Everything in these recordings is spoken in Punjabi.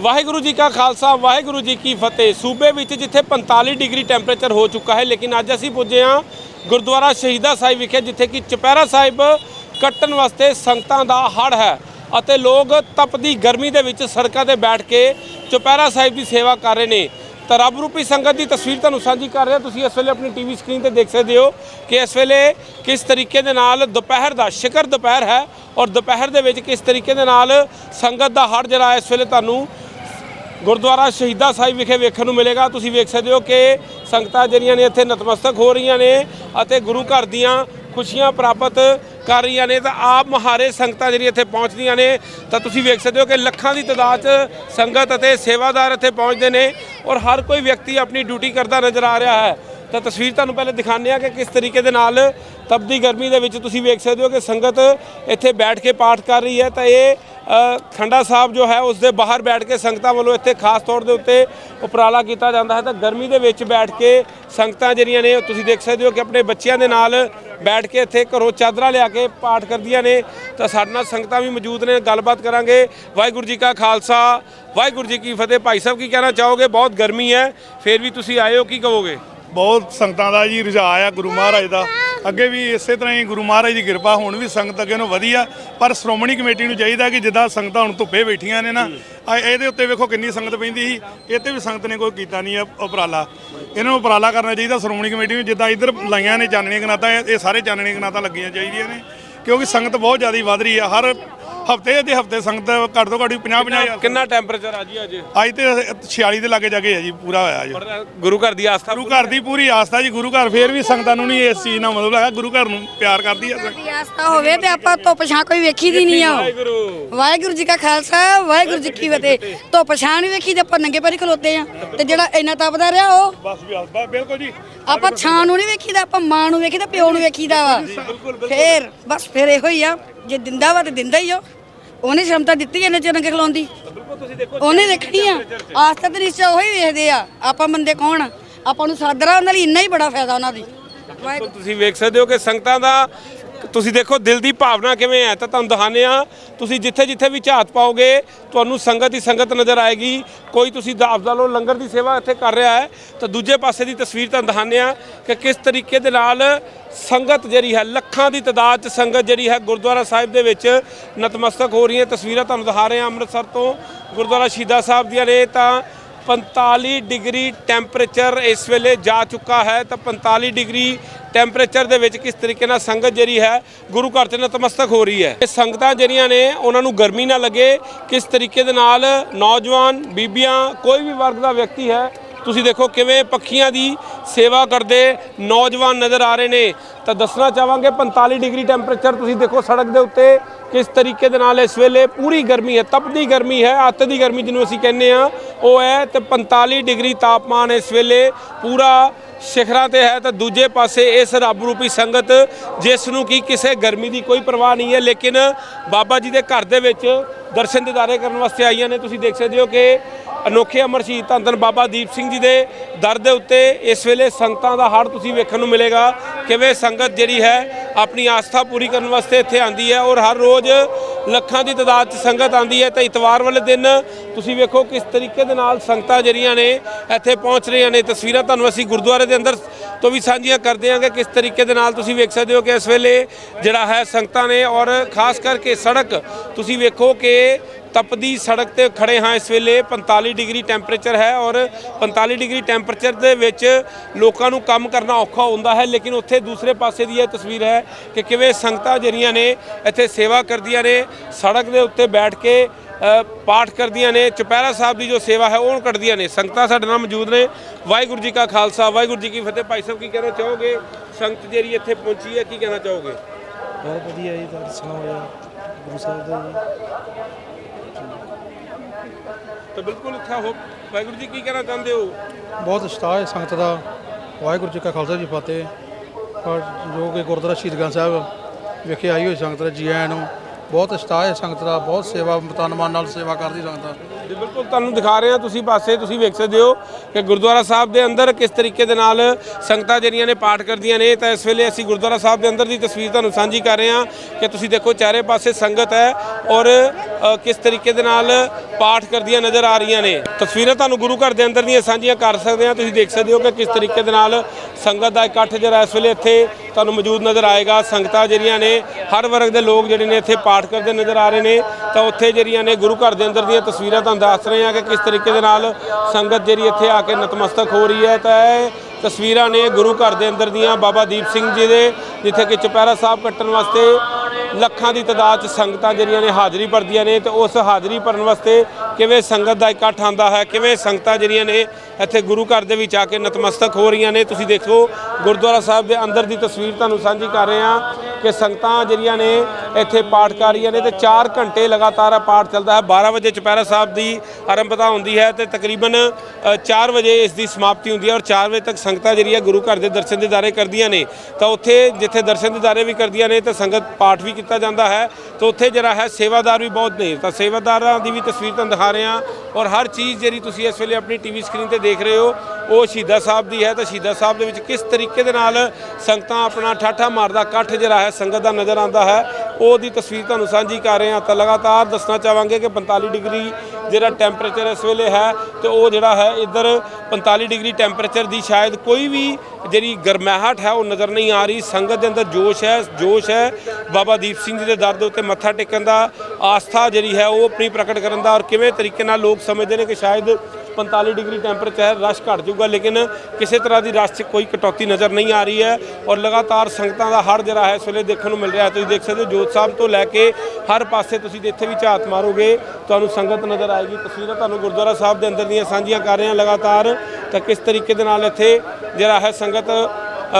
ਵਾਹਿਗੁਰੂ ਜੀ ਕਾ ਖਾਲਸਾ, ਵਾਹਿਗੁਰੂ ਜੀ ਕੀ ਫਤਿਹ। ਸੂਬੇ ਵਿੱਚ ਜਿੱਥੇ 45 ਡਿਗਰੀ ਟੈਂਪਰੇਚਰ ਹੋ ਚੁੱਕਾ ਹੈ, ਲੇਕਿਨ ਅੱਜ ਅਸੀਂ ਪੁੱਜੇ ਹਾਂ ਗੁਰਦੁਆਰਾ ਸ਼ਹੀਦਾ ਸਾਹਿਬ ਵਿਖੇ, ਜਿੱਥੇ ਕਿ ਚੁਪਹਿਰਾ ਸਾਹਿਬ ਕੱਟਣ ਵਾਸਤੇ ਸੰਗਤਾਂ ਦਾ ਹੜ ਹੈ ਅਤੇ ਲੋਕ ਤਪਦੀ ਗਰਮੀ ਦੇ ਵਿੱਚ ਸੜਕਾਂ ਤੇ ਬੈਠ ਕੇ ਚੁਪਹਿਰਾ ਸਾਹਿਬ ਦੀ ਸੇਵਾ ਕਰ ਰਹੇ ਨੇ। ਤਾਂ ਰੱਬ ਰੂਪੀ ਸੰਗਤ ਦੀ ਤਸਵੀਰ ਤੁਹਾਨੂੰ ਸਾਂਝੀ ਕਰ ਰਿਹਾ। ਤੁਸੀਂ ਇਸ ਵੇਲੇ ਆਪਣੀ ਟੀਵੀ ਸਕਰੀਨ ਤੇ ਦੇਖ ਸਕਦੇ ਹੋ ਕਿ ਇਸ ਵੇਲੇ ਕਿਸ ਤਰੀਕੇ ਦੇ ਨਾਲ ਦੁਪਹਿਰ ਦਾ ਸ਼ਿਖਰ ਦੁਪਹਿਰ ਹੈ ਔਰ ਦੁਪਹਿਰ ਦੇ ਵਿੱਚ ਕਿਸ ਤਰੀਕੇ ਦੇ ਨਾਲ ਸੰਗਤ ਦਾ ਹੜ ਜਿਹੜਾ ਇਸ ਵੇਲੇ ਤੁਹਾਨੂੰ ਗੁਰਦੁਆਰਾ ਸ਼ਹੀਦਾ ਸਾਹਿਬ ਵਿਖੇ ਵੇਖਣ ਨੂੰ ਮਿਲੇਗਾ। ਤੁਸੀਂ ਵੇਖ ਸਕਦੇ ਹੋ ਕਿ ਸੰਗਤਾਂ ਜਿਹੜੀਆਂ ਨੇ ਇੱਥੇ ਨਤਮਸਤਕ ਹੋ ਰਹੀਆਂ ਨੇ ਅਤੇ ਗੁਰੂ ਘਰ ਦੀਆਂ ਖੁਸ਼ੀਆਂ ਪ੍ਰਾਪਤ ਕਰ ਰਹੀਆਂ ਨੇ। ਤਾਂ ਆਪ ਮਹਾਰੇ ਸੰਗਤਾਂ ਜਿਹੜੀਆਂ ਇੱਥੇ ਪਹੁੰਚਦੀਆਂ ਨੇ, ਤਾਂ ਤੁਸੀਂ ਵੇਖ ਸਕਦੇ ਹੋ ਕਿ ਲੱਖਾਂ ਦੀ ਤਾਦਾਦ 'ਚ ਸੰਗਤ ਅਤੇ ਸੇਵਾਦਾਰ ਇੱਥੇ ਪਹੁੰਚਦੇ ਨੇ ਔਰ ਹਰ ਕੋਈ ਵਿਅਕਤੀ ਆਪਣੀ ਡਿਊਟੀ ਕਰਦਾ ਨਜ਼ਰ ਆ ਰਿਹਾ ਹੈ। ਤਾਂ ਤਸਵੀਰ ਤੁਹਾਨੂੰ ਪਹਿਲੇ ਦਿਖਾਉਂਦੇ ਆ ਕਿ ਕਿਸ ਤਰੀਕੇ ਦੇ ਨਾਲ ਤਪਦੀ ਗਰਮੀ ਦੇ ਵਿੱਚ ਤੁਸੀਂ ਵੇਖ ਸਕਦੇ ਹੋ ਕਿ ਸੰਗਤ ਇੱਥੇ ਬੈਠ ਕੇ ਪਾਠ ਕਰ ਰਹੀ ਹੈ। ਤਾਂ ਇਹ ਖੰਡਾ ਸਾਹਿਬ ਜੋ ਹੈ, ਉਸ ਦੇ ਬਾਹਰ ਬੈਠ ਕੇ ਸੰਗਤਾਂ ਵੱਲੋਂ ਇੱਥੇ ਖਾਸ ਤੌਰ ਦੇ ਉੱਤੇ ਉਪਰਾਲਾ ਕੀਤਾ ਜਾਂਦਾ ਹੈ। ਤਾਂ ਗਰਮੀ ਦੇ ਵਿੱਚ ਬੈਠ ਕੇ ਸੰਗਤਾਂ ਜਿਹੜੀਆਂ ਨੇ ਤੁਸੀਂ ਦੇਖ ਸਕਦੇ ਹੋ ਕਿ ਆਪਣੇ ਬੱਚਿਆਂ ਦੇ ਨਾਲ ਬੈਠ ਕੇ ਇੱਥੇ ਘਰੋਂ ਚਾਦਰਾਂ ਲਿਆ ਕੇ ਪਾਠ ਕਰਦੀਆਂ ਨੇ। ਤਾਂ ਸਾਡੇ ਨਾਲ ਸੰਗਤਾਂ ਵੀ ਮੌਜੂਦ ਨੇ, ਗੱਲਬਾਤ ਕਰਾਂਗੇ। ਵਾਹਿਗੁਰੂ ਜੀ ਕਾ ਖਾਲਸਾ, ਵਾਹਿਗੁਰੂ ਜੀ ਕੀ ਫਤਿਹ। ਭਾਈ ਸਾਹਿਬ, ਕੀ ਕਹਿਣਾ ਚਾਹੋਗੇ? ਬਹੁਤ ਗਰਮੀ ਹੈ, ਫਿਰ ਵੀ ਤੁਸੀਂ ਆਏ ਹੋ, ਕੀ ਕਹੋਗੇ? ਬਹੁਤ ਸੰਗਤਾਂ ਦਾ ਜੀ ਰੁਝਾਅ ਆ ਗੁਰੂ ਮਹਾਰਾਜ ਦਾ। ਅੱਗੇ ਵੀ ਇਸੇ ਤਰ੍ਹਾਂ ਹੀ ਗੁਰੂ ਮਹਾਰਾਜ ਦੀ ਕਿਰਪਾ, ਹੁਣ ਵੀ ਸੰਗਤ ਅੱਗੇ ਨੂੰ ਵਧੀਆ। ਪਰ ਸ਼੍ਰੋਮਣੀ ਕਮੇਟੀ ਨੂੰ ਚਾਹੀਦਾ ਕਿ ਜਿੱਦਾਂ ਸੰਗਤਾਂ ਹੁਣ ਧੁੱਪੇ ਬੈਠੀਆਂ ਨੇ ਨਾ ਇਹਦੇ ਉੱਤੇ ਵੇਖੋ ਕਿੰਨੀ ਸੰਗਤ ਪੈਂਦੀ ਸੀ। ਇਹ ਤੇ ਵੀ ਸੰਗਤ ਨੇ ਕੋਈ ਕੀਤਾ ਨਹੀਂ ਆ, ਉਪਰਾਲਾ। ਇਹਨਾਂ ਨੂੰ ਉਪਰਾਲਾ ਕਰਨਾ ਚਾਹੀਦਾ ਸ਼੍ਰੋਮਣੀ ਕਮੇਟੀ ਨੂੰ, ਜਿੱਦਾਂ ਇੱਧਰ ਲਾਈਆਂ ਨੇ ਚਾਨਣੀਆਂ ਕਨਾਤਾਂ ਇਹ ਇਹ ਸਾਰੇ ਚਾਨਣੀਆਂ ਕਨਾਤਾਂ ਲੱਗੀਆਂ ਚਾਹੀਦੀਆਂ ਨੇ। ਕਿਉਂਕਿ ਸੰਗਤ ਬਹੁਤ ਜ਼ਿਆਦਾ ਵੱਧ ਰਹੀ ਆ, ਹਰ ਹਫ਼ਤੇ ਦੇ ਹਫ਼ਤੇ ਸੰਗਤ ਘੱਟ ਤੋਂ ਘੱਟ 50 50 ਕਿੰਨਾ ਟੈਂਪਰੇਚਰ ਆ ਜੀ ਅੱਜ? ਅੱਜ ਤੇ 46 ਦੇ ਲਾਗੇ ਜਾ ਕੇ ਹੈ ਜੀ ਪੂਰਾ ਹੋਇਆ ਜੀ ਪਰ ਗੁਰੂ ਘਰ ਦੀ ਆਸਥਾ ਗੁਰੂ ਘਰ ਦੀ ਪੂਰੀ ਆਸਥਾ ਜੀ ਗੁਰੂ ਘਰ ਫੇਰ ਵੀ ਸੰਗਤਾਂ ਨੂੰ ਨਹੀਂ ਇਸ ਚੀਜ਼ ਨਾਲ ਮਤਲਬ ਹੈਗਾ ਗੁਰੂ ਘਰ ਨੂੰ ਪਿਆਰ ਕਰਦੀ ਹੈ ਸੰਗਤ। ਦੀ ਆਸਥਾ ਹੋਵੇ ਤੇ ਆਪਾਂ ਧੁੱਪ ਛਾਂ ਕੋਈ ਵੇਖੀ ਦੀ ਨਹੀਂ ਆ। ਵਾਹਿਗੁਰੂ। ਵਾਹਿਗੁਰੂ ਜੀ ਕਾ ਖਾਲਸਾ ਵਾਹਿਗੁਰੂ ਜੀ ਕੀ ਫਤਿਹ। ਧੁੱਪ ਛਾਂ ਨਹੀਂ ਵੇਖੀ ਤੇ ਆਪਾਂ ਨੰਗੇ ਪੈਰੀ ਖਲੋਤੇ ਆ। ਤੇ ਜਿਹੜਾ ਇੰਨਾ ਤਪਦਾ ਰਿਹਾ ਉਹ? ਬਸ ਵੀ ਬਸ ਬਿਲਕੁਲ ਜੀ। ਆਪਾਂ ਛਾਂ ਨੂੰ ਨਹੀਂ ਵੇਖੀਦਾ ਆਪਾਂ ਮਾਂ ਨੂੰ ਵੇਖੀਦਾ ਪਿਓ ਨੂੰ ਵੇਖੀਦਾ ਵਾ। ਫੇਰ ਬਸ ਫੇਰ ਇਹੋ ਹੀ ਆ। ਜੇ ਦਿੰਦਾ ਵਾ ਤੇ ਦਿੰਦਾ ਹੀ ਆ। ਉਹਨੇ ਸ਼ਰਮਤਾ ਦਿੱਤੀ ਇਹਨੇ ਚਿਰ ਨੰਗੇ ਖਲੋਂਦੀ ਉਹਨੇ ਦੇਖਣੀ ਆ। ਆਸਤਾ ਤੇ ਨਿਸ਼ਚੈ ਉਹੀ ਵੇਖਦੇ ਆ। ਆਪਾਂ ਬੰਦੇ ਕੌਣ ਆ? ਆਪਾਂ ਨੂੰ ਸਾਦਰਾ ਉਹਨਾਂ ਲਈ ਇੰਨਾ ਹੀ ਬੜਾ ਫਾਇਦਾ ਉਹਨਾਂ ਦੀ। ਤੁਸੀਂ ਵੇਖ ਸਕਦੇ ਹੋ ਕਿ ਸੰਗਤਾਂ ਦਾ ਤੁਸੀਂ ਦੇਖੋ, ਦਿਲ ਦੀ ਭਾਵਨਾ ਕਿਵੇਂ ਹੈ? ਤਾਂ ਤੁਹਾਨੂੰ ਦਿਖਾਉਂਦੇ ਆ ਤੁਸੀਂ ਜਿੱਥੇ ਜਿੱਥੇ ਵੀ ਝਾਤ ਪਾਓਗੇ, ਤੁਹਾਨੂੰ ਸੰਗਤ ਹੀ ਸੰਗਤ ਨਜ਼ਰ ਆਏਗੀ। ਕੋਈ ਤੁਸੀਂ ਦਾਵਦਾਲੋ ਲੰਗਰ ਦੀ ਸੇਵਾ ਇੱਥੇ ਕਰ ਰਿਹਾ ਹੈ, ਤਾਂ ਦੂਜੇ ਪਾਸੇ ਦੀ ਤਸਵੀਰ ਤੁਹਾਨੂੰ ਦਿਖਾਉਂਦੇ ਆ ਕਿ ਕਿਸ ਤਰੀਕੇ ਦੇ ਨਾਲ ਸੰਗਤ ਜਿਹੜੀ ਹੈ, ਲੱਖਾਂ ਦੀ ਤਾਦਾਦ 'ਚ ਸੰਗਤ ਜਿਹੜੀ ਹੈ, ਗੁਰਦੁਆਰਾ ਸਾਹਿਬ ਦੇ ਵਿੱਚ ਨਤਮਸਤਕ ਹੋ ਰਹੀ ਹੈ। ਤਸਵੀਰਾਂ ਤੁਹਾਨੂੰ ਦਿਖਾ ਰਹੇ ਹਾਂ ਅੰਮ੍ਰਿਤਸਰ ਤੋਂ। ਗੁਰਦੁਆਰਾ ਸ਼ਹੀਦਾ ਸਾਹਿਬ ਦੀਆਂ ਨੇ ਤਾਂ 45 ਡਿਗਰੀ ਟੈਂਪਰੇਚਰ ਇਸ ਵੇਲੇ ਜਾ ਚੁੱਕਾ ਹੈ, ਤਾਂ 45 ਡਿਗਰੀ ਟੈਂਪਰੇਚਰ ਦੇ ਵਿੱਚ ਕਿਸ ਤਰੀਕੇ ਨਾਲ ਸੰਗਤ ਜਿਹੜੀ ਹੈ, ਗੁਰੂ ਘਰ 'ਚ ਨਤਮਸਤਕ ਹੋ ਰਹੀ ਹੈ? ਇਹ ਸੰਗਤਾਂ ਜਿਹੜੀਆਂ ਨੇ, ਉਹਨਾਂ ਨੂੰ ਗਰਮੀ ਨਾ ਲੱਗੇ, ਕਿਸ ਤਰੀਕੇ ਦੇ ਨਾਲ ਨੌਜਵਾਨ, ਬੀਬੀਆਂ, ਕੋਈ ਵੀ ਵਰਗ ਦਾ ਵਿਅਕਤੀ ਹੈ, ਤੁਸੀਂ ਦੇਖੋ ਕਿਵੇਂ ਪੱਖੀਆਂ ਦੀ ਸੇਵਾ ਕਰਦੇ ਨੌਜਵਾਨ ਨਜ਼ਰ ਆ ਰਹੇ ਨੇ। ਤਾਂ ਦੱਸਣਾ ਚਾਹਾਂਗੇ 45 ਡਿਗਰੀ ਟੈਂਪਰੇਚਰ ਤੁਸੀਂ ਦੇਖੋ ਸੜਕ ਦੇ ਉੱਤੇ ਕਿਸ ਤਰੀਕੇ ਦੇ ਨਾਲ ਇਸ ਵੇਲੇ ਪੂਰੀ ਗਰਮੀ ਹੈ, ਤਪਦੀ ਗਰਮੀ ਹੈ, ਅੱਤ ਦੀ ਗਰਮੀ ਜਿਹਨੂੰ ਅਸੀਂ ਕਹਿੰਦੇ ਆ ਉਹ ਹੈ ਤੇ 45 ਡਿਗਰੀ ਤਾਪਮਾਨ ਇਸ ਵੇਲੇ ਪੂਰਾ ਸਿਖਰਾਂ ਤੇ ਹੈ। ਤਾਂ ਦੂਜੇ ਪਾਸੇ ਇਸ ਰੱਬ ਰੂਪੀ ਸੰਗਤ, ਜਿਸ ਨੂੰ ਕੀ ਕਿਸੇ ਗਰਮੀ ਦੀ ਕੋਈ ਪਰਵਾਹ ਨਹੀਂ ਹੈ, ਲੇਕਿਨ ਬਾਬਾ ਜੀ ਦੇ ਘਰ ਦੇ ਵਿੱਚ ਦਰਸ਼ਨ ਦਿਦਾਰੇ ਕਰਨ ਵਾਸਤੇ ਆਈਆਂ ਨੇ। ਤੁਸੀਂ ਦੇਖ ਸਕਦੇ ਹੋ ਕਿ ਅਨੋਖੇ ਅਮਰ ਸ਼ਹੀਦ ਧੰਨ ਧੰਨ ਬਾਬਾ ਦੀਪ ਸਿੰਘ ਜੀ ਦੇ ਦਰ ਦੇ ਉੱਤੇ ਇਸ ਵੇਲੇ ਸੰਗਤਾਂ ਦਾ ਹੜ ਤੁਸੀਂ ਵੇਖਣ ਨੂੰ ਮਿਲੇਗਾ। ਕਿਵੇਂ ਸੰਗਤ ਜਿਹੜੀ ਹੈ ਆਪਣੀ ਆਸਥਾ ਪੂਰੀ ਕਰਨ ਵਾਸਤੇ ਇੱਥੇ ਆਂਦੀ ਹੈ ਔਰ ਹਰ ਰੋਜ਼ ਲੱਖਾਂ ਦੀ ਤਾਦਾਦ 'ਚ ਸੰਗਤ ਆਂਦੀ ਹੈ ਤਾਂ ਇਤਵਾਰ ਵਾਲੇ ਦਿਨ ਤੁਸੀਂ ਵੇਖੋ ਕਿਸ ਤਰੀਕੇ ਦੇ ਨਾਲ ਸੰਗਤਾਂ ਜਿਹੜੀਆਂ ਨੇ ਇੱਥੇ ਪਹੁੰਚ ਰਹੀਆਂ ਨੇ। ਤਸਵੀਰਾਂ ਤੁਹਾਨੂੰ ਅਸੀਂ ਗੁਰਦੁਆਰੇ ਦੇ ਅੰਦਰ ਤੋਂ ਵੀ ਸਾਂਝੀਆਂ ਕਰਦੇ ਹਾਂ ਕਿ ਕਿਸ ਤਰੀਕੇ ਦੇ ਨਾਲ ਤੁਸੀਂ ਵੇਖ ਸਕਦੇ ਹੋ ਕਿ ਇਸ ਵੇਲੇ ਜਿਹੜਾ ਹੈ ਸੰਗਤਾਂ ਨੇ ਔਰ ਖਾਸ ਕਰਕੇ ਸੜਕ ਤੁਸੀਂ ਵੇਖੋ ਕਿ ਤਪਦੀ ਸੜਕ ਤੇ ਖੜੇ ਹਾਂ ਇਸ ਵੇਲੇ। 45 ਡਿਗਰੀ ਟੈਂਪਰੇਚਰ ਹੈ ਔਰ 45 ਡਿਗਰੀ ਟੈਂਪਰੇਚਰ ਦੇ ਵਿੱਚ ਲੋਕਾਂ ਨੂੰ ਕੰਮ ਕਰਨਾ ਔਖਾ ਹੁੰਦਾ ਹੈ, ਲੇਕਿਨ ਉੱਥੇ ਦੂਸਰੇ ਪਾਸੇ ਦੀ ਇਹ ਤਸਵੀਰ ਹੈ ਕਿ ਕਿਵੇਂ ਸੰਗਤਾਂ ਜਿਹੜੀਆਂ ਨੇ ਇੱਥੇ ਸੇਵਾ ਕਰਦੀਆਂ ਨੇ, ਸੜਕ ਦੇ ਉੱਤੇ ਬੈਠ ਕੇ ਪਾਠ ਕਰਦੀਆਂ ਨੇ, ਚੁਪਹਿਰਾ ਸਾਹਿਬ ਦੀ ਜੋ ਸੇਵਾ ਹੈ ਉਹ ਕੱਢਦੀਆਂ ਨੇ। ਸੰਗਤਾਂ ਸਾਡੇ ਨਾਲ ਮੌਜੂਦ ਨੇ। ਵਾਹਿਗੁਰੂ ਜੀ ਕਾ ਖਾਲਸਾ। ਵਾਹਿਗੁਰੂ ਜੀ ਕੀ ਫਤਿਹ। ਭਾਈ ਸਾਹਿਬ, ਕੀ ਕਹਿਣਾ ਚਾਹੋਗੇ? ਸੰਗਤ ਜਿਹੜੀ ਇੱਥੇ ਪਹੁੰਚੀ ਹੈ, ਕੀ ਕਹਿਣਾ ਚਾਹੋਗੇ? ਬਹੁਤ ਵਧੀਆ ਜੀ ਦਰਸ਼ਨ ਹੋਇਆ ਗੁਰੂ ਸਾਹਿਬ ਦੇ ਜੀ। ਤਾਂ ਬਿਲਕੁਲ ਇੱਥੇ ਹੋ ਵਾਹਿਗੁਰੂ ਜੀ ਕੀ ਕਹਿਣਾ ਚਾਹੁੰਦੇ ਹੋ? ਬਹੁਤ ਉਤਸ਼ਾਹ ਹੈ ਸੰਗਤ ਦਾ। ਵਾਹਿਗੁਰੂ ਜੀ ਕਾ ਖਾਲਸਾ ਜੀ ਫਤਿਹ। ਪਰ ਜੋ ਕਿ ਗੁਰਦੁਆਰਾ ਸ਼ਹੀਦਗੰਜ ਸਾਹਿਬ ਵਿਖੇ ਆਈ ਹੋਈ ਸੰਗਤ ਦਾ, ਜੀ ਆਇਆਂ ਨੂੰ ਬਹੁਤ ਉਤਸ਼ਾਹ ਹੈ ਸੰਗਤ ਦਾ, ਬਹੁਤ ਸੇਵਾ ਤਨ ਨਾਲ ਸੇਵਾ ਕਰਦੀ ਸੰਗਤ ਜੀ, ਬਿਲਕੁਲ ਤੁਹਾਨੂੰ ਦਿਖਾ ਰਹੇ ਹਾਂ, ਤੁਸੀਂ ਪਾਸੇ ਤੁਸੀਂ ਵੇਖ ਸਕਦੇ ਹੋ ਕਿ ਗੁਰਦੁਆਰਾ ਸਾਹਿਬ ਦੇ ਅੰਦਰ ਕਿਸ ਤਰੀਕੇ ਦੇ ਨਾਲ ਸੰਗਤਾਂ ਜਿਹੜੀਆਂ ਨੇ ਪਾਠ ਕਰਦੀਆਂ ਨੇ, ਤਾਂ ਇਸ ਵੇਲੇ ਅਸੀਂ ਗੁਰਦੁਆਰਾ ਸਾਹਿਬ ਦੇ ਅੰਦਰ ਦੀ ਤਸਵੀਰ ਤੁਹਾਨੂੰ ਸਾਂਝੀ ਕਰ ਰਹੇ ਹਾਂ ਕਿ ਤੁਸੀਂ ਦੇਖੋ ਚਾਰੇ ਪਾਸੇ ਸੰਗਤ ਹੈ ਔਰ ਕਿਸ ਤਰੀਕੇ ਦੇ ਨਾਲ ਪਾਠ ਕਰਦੀਆਂ ਨਜ਼ਰ ਆ ਰਹੀਆਂ ਨੇ। ਤਸਵੀਰਾਂ ਤੁਹਾਨੂੰ ਗੁਰੂ ਘਰ ਦੇ ਅੰਦਰ ਦੀਆਂ ਸਾਂਝੀਆਂ ਕਰ ਸਕਦੇ ਹਾਂ, ਤੁਸੀਂ ਦੇਖ ਸਕਦੇ ਹੋ ਕਿ ਕਿਸ ਤਰੀਕੇ ਦੇ ਨਾਲ ਸੰਗਤ ਦਾ ਇਕੱਠ ਜਿਹੜਾ ਇਸ ਵੇਲੇ ਇੱਥੇ ਤੁਹਾਨੂੰ ਮੌਜੂਦ ਨਜ਼ਰ ਆਏਗਾ। ਸੰਗਤਾਂ ਜਿਹੜੀਆਂ ਨੇ, ਹਰ ਵਰਗ ਦੇ ਲੋਕ ਜਿਹੜੇ ਨੇ ਇੱਥੇ ਪਾਠ ਕਰਦੇ ਨਜ਼ਰ ਆ ਰਹੇ ਨੇ, ਤਾਂ ਉੱਥੇ ਜਿਹੜੀਆਂ ਨੇ ਗੁਰੂ ਘਰ ਦੇ ਅੰਦਰ ਦੀਆਂ ਤਸਵੀਰਾਂ ਤੁਹਾਨੂੰ ਦੱਸ ਰਹੇ ਹਾਂ ਕਿ ਕਿਸ ਤਰੀਕੇ ਦੇ ਨਾਲ ਸੰਗਤ ਜਿਹੜੀ ਇੱਥੇ ਆ ਕੇ ਨਤਮਸਤਕ ਹੋ ਰਹੀ ਹੈ ਤਾਂ ਇਹ ਤਸਵੀਰਾਂ ਨੇ ਗੁਰੂ ਘਰ ਦੇ ਅੰਦਰ ਦੀਆਂ ਬਾਬਾ ਦੀਪ ਸਿੰਘ ਜੀ ਦੇ, ਜਿੱਥੇ ਕਿ ਚੁਪਹਿਰਾ ਸਾਹਿਬ ਕੱਟਣ ਵਾਸਤੇ ਲੱਖਾਂ ਦੀ ਤਾਦਾਦ 'ਚ ਸੰਗਤਾਂ ਜਿਹੜੀਆਂ ਨੇ ਹਾਜ਼ਰੀ ਭਰਦੀਆਂ ਨੇ ਤੇ ਉਸ ਹਾਜ਼ਰੀ ਭਰਨ ਵਾਸਤੇ ਕਿਵੇਂ ਸੰਗਤ ਦਾ ਇਕੱਠ ਆਂਦਾ ਹੈ, ਕਿਵੇਂ ਸੰਗਤਾਂ ਜਿਹੜੀਆਂ ਨੇ ਇੱਥੇ ਗੁਰੂ ਘਰ ਦੇ ਵਿੱਚ ਆ ਕੇ ਨਤਮਸਤਕ ਹੋ ਰਹੀਆਂ ਨੇ, ਤੁਸੀਂ ਦੇਖੋ ਗੁਰਦੁਆਰਾ ਸਾਹਿਬ ਦੇ ਅੰਦਰ ਦੀ ਤਸਵੀਰ ਤੁਹਾਨੂੰ ਸਾਂਝੀ ਕਰ ਰਹੇ ਹਾਂ ਕਿ ਸੰਗਤਾਂ ਜਿਹੜੀਆਂ ਨੇ ਇੱਥੇ ਪਾਠ ਕਰ ਰਹੀਆਂ ਨੇ ਤੇ 4 ਘੰਟੇ ਲਗਾਤਾਰ ਪਾਠ ਚੱਲਦਾ ਹੈ। 12 ਵਜੇ ਚੁਪਹਿਰਾ ਸਾਹਿਬ ਦੀ ਆਰੰਭਤਾ ਹੁੰਦੀ ਹੈ ਤੇ ਤਕਰੀਬਨ ਅ, 4 ਵਜੇ ਇਸ ਦੀ ਸਮਾਪਤੀ ਹੁੰਦੀ ਹੈ ਔਰ 4 ਵਜੇ ਤੱਕ ਸੰਗਤਾਂ ਜਿਹੜੀਆਂ ਗੁਰੂ ਘਰ ਦੇ ਦਰਸ਼ਨ ਦਿਦਾਰੇ ਕਰਦੀਆਂ ਨੇ ਤਾਂ ਉੱਥੇ ਜਿੱਥੇ ਦਰਸ਼ਨ ਦਿਦਾਰੇ ਵੀ ਕਰਦੀਆਂ ਨੇ ਤੇ ਸੰਗਤ ਪਾਠ ਵੀ ਕੀਤਾ ਜਾਂਦਾ ਹੈ। ਤਾਂ ਉੱਥੇ ਜਿਹੜਾ ਹੈ ਸੇਵਾਦਾਰ ਵੀ ਬਹੁਤ ਨੇ। ਤਾਂ ਸੇਵਾਦਾਰਾਂ ਦੀ ਵੀ ਤਸਵੀਰ ਤੁਹਾਨੂੰ ਦਿਖਾ ਰਹੇ ਹਾਂ ਔਰ ਹਰ ਚੀਜ਼ ਜਿਹੜੀ ਤੁਸੀਂ ਇਸ ਵੇਲੇ ਆਪਣੀ ਟੀਵੀ ਸਕਰੀਨ ਤੇ ਦੇਖ ਰਹੇ ਹੋ ਉਹ ਸ਼ਹੀਦਾਂ ਸਾਹਿਬ ਦੀ ਹੈ। ਤਾਂ ਸ਼ਹੀਦਾਂ ਸਾਹਿਬ ਦੇ ਵਿੱਚ ਕਿਸ ਤਰੀਕੇ ਦੇ ਨਾਲ ਸੰਗਤਾਂ ਆਪਣਾ ਠਾਠਾ ਮਾਰਦਾ ਇਕੱਠ ਜਿਹੜਾ ਹੈ ਸੰਗਤ ਦਾ ਨਜ਼ਰ ਆਉਂਦਾ ਹੈ। ਉਹਦੀ ਤਸਵੀਰ ਤੁਹਾਨੂੰ ਸਾਂਝੀ ਕਰ ਰਹੇ ਹਾਂ ਤਾਂ ਲਗਾਤਾਰ ਦੱਸਣਾ ਚਾਹਾਂਗੇ ਕਿ 45 ਡਿਗਰੀ ਜਿਹੜਾ ਟੈਂਪਰੇਚਰ ਇਸ ਵੇਲੇ ਹੈ ਤੇ ਉਹ ਜਿਹੜਾ ਹੈ ਇੱਧਰ 45 ਡਿਗਰੀ ਟੈਂਪਰੇਚਰ ਦੀ ਸ਼ਾਇਦ ਕੋਈ ਵੀ ਜਿਹੜੀ ਗਰਮਾਹਟ ਹੈ ਉਹ ਨਜ਼ਰ ਨਹੀਂ ਆ ਰਹੀ। ਸੰਗਤ ਦੇ ਅੰਦਰ ਜੋਸ਼ ਹੈ ਜੋਸ਼ ਹੈ। ਬਾਬਾ ਦੀਪ ਸਿੰਘ ਜੀ ਦੇ ਦਰ ਦੇ ਉੱਤੇ ਮੱਥਾ ਟੇਕਣ ਦਾ ਆਸਥਾ ਜਿਹੜੀ ਹੈ ਉਹ ਆਪਣੀ ਪ੍ਰਗਟ ਕਰਨ ਦਾ ਔਰ ਕਿਵੇਂ ਤਰੀਕੇ ਨਾਲ ਲੋਕ ਸਮਝਦੇ ਨੇ ਕਿ ਸ਼ਾਇਦ 45 ਡਿਗਰੀ ਟੈਂਪਰੇਚਰ ਰਸ਼ ਘਟ ਜਾਊਗਾ, ਲੇਕਿਨ ਕਿਸੇ ਤਰ੍ਹਾਂ ਦੀ ਰਸ਼ 'ਚ ਕੋਈ ਕਟੌਤੀ ਨਜ਼ਰ ਨਹੀਂ ਆ ਰਹੀ ਹੈ ਔਰ ਲਗਾਤਾਰ ਸੰਗਤਾਂ ਦਾ ਹੜ ਜਿਹੜਾ ਹੈ, ਇਸ ਵੇਲੇ ਦੇਖਣ ਨੂੰ ਮਿਲ ਰਿਹਾ ਹੈ। ਤੁਸੀਂ ਦੇਖ ਸਕਦੇ ਹੋ, ਜੋਤ ਸਾਹਿਬ ਤੋਂ ਲੈ ਕੇ ਹਰ ਪਾਸੇ ਤੁਸੀਂ ਇੱਥੇ ਵੀ ਝਾਤ ਮਾਰੋਗੇ, ਤੁਹਾਨੂੰ ਸੰਗਤ ਨਜ਼ਰ ਆਏਗੀ। ਤਸਵੀਰਾਂ ਤੁਹਾਨੂੰ ਗੁਰਦੁਆਰਾ ਸਾਹਿਬ ਦੇ ਅੰਦਰ ਦੀਆਂ ਸਾਂਝੀਆਂ ਕਰ ਰਹੇ ਹਾਂ ਲਗਾਤਾਰ। ਤਾਂ ਕਿਸ ਤਰੀਕੇ ਦੇ ਨਾਲ ਇੱਥੇ ਜਿਹੜਾ ਹੈ ਸੰਗਤ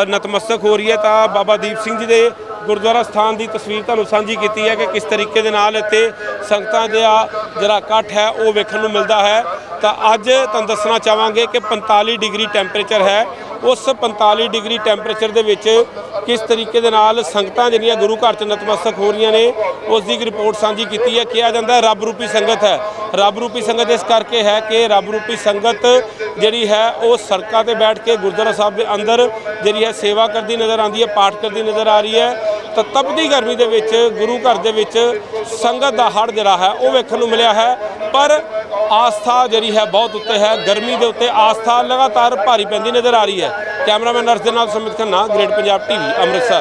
ਨਤਮਸਤਕ ਹੋ ਰਹੀ ਹੈ, ਤਾਂ ਬਾਬਾ ਦੀਪ ਸਿੰਘ ਜੀ ਦੇ ਗੁਰਦੁਆਰਾ ਸਥਾਨ ਦੀ ਤਸਵੀਰ ਤੁਹਾਨੂੰ ਸਾਂਝੀ ਕੀਤੀ ਹੈ ਕਿ ਕਿਸ ਤਰੀਕੇ ਦੇ ਨਾਲ ਇੱਥੇ ਸੰਗਤਾਂ ਦਾ ਜਿਹੜਾ ਇਕੱਠ ਹੈ, ਉਹ ਵੇਖਣ ਨੂੰ ਮਿਲਦਾ ਹੈ। ਤਾਂ ਅੱਜ ਤੁਹਾਨੂੰ ਦੱਸਣਾ ਚਾਹਾਂਗੇ ਕਿ 45 ਡਿਗਰੀ ਟੈਂਪਰੇਚਰ ਹੈ। ਉਸ 45 ਡਿਗਰੀ ਟੈਂਪਰੇਚਰ ਦੇ ਵਿੱਚ ਕਿਸ ਤਰੀਕੇ ਦੇ ਨਾਲ ਸੰਗਤਾਂ ਜਿਹੜੀਆਂ ਗੁਰੂ ਘਰ ਚ ਨਤਮਸਤਕ ਹੋ ਰਹੀਆਂ ਨੇ, ਉਸ ਦੀ ਰਿਪੋਰਟ ਸਾਂਝੀ ਕੀਤੀ ਹੈ। ਕਿਹਾ ਜਾਂਦਾ ਹੈ ਰੱਬ ਰੂਪੀ ਸੰਗਤ ਹੈ। ਰੱਬ ਰੂਪੀ ਸੰਗਤ ਇਸ ਕਰਕੇ ਹੈ ਕਿ ਰੱਬ ਰੂਪੀ ਸੰਗਤ ਜਿਹੜੀ ਹੈ, ਉਹ ਸੜਕਾਂ ਤੇ ਬੈਠ ਕੇ ਗੁਰਦੁਆਰਾ ਸਾਹਿਬ ਦੇ ਅੰਦਰ ਜਿਹੜੀ ਹੈ ਸੇਵਾ ਕਰਦੀ ਨਜ਼ਰ ਆਉਂਦੀ ਹੈ, ਪਾਠ ਕਰਦੀ ਨਜ਼ਰ ਆ ਰਹੀ ਹੈ। ਤਾਂ ਤਪਦੀ ਗਰਮੀ ਦੇ ਵਿੱਚ, ਗੁਰੂ ਘਰ ਦੇ ਵਿੱਚ ਸੰਗਤ ਦਾ ਹੜ ਜਿਹੜਾ ਹੈ, ਉਹ ਵੇਖਣ ਨੂੰ ਮਿਲਿਆ ਹੈ। ਪਰ ਆਸਥਾ ਜਿਹੜੀ ਹੈ ਬਹੁਤ ਉੱਤੇ ਹੈ। ਗਰਮੀ ਦੇ ਉੱਤੇ ਆਸਥਾ ਲਗਾਤਾਰ ਭਾਰੀ ਪੈਂਦੀ ਨਜ਼ਰ ਆ ਰਹੀ ਹੈ। ਕੈਮਰਾਮੈਨ ਅਰਸ਼ ਦੇ ਨਾਲ ਸੁਮਿਤ ਖੰਨਾ, ਗ੍ਰੇਟ ਪੰਜਾਬ ਟੀਵੀ, ਅੰਮ੍ਰਿਤਸਰ।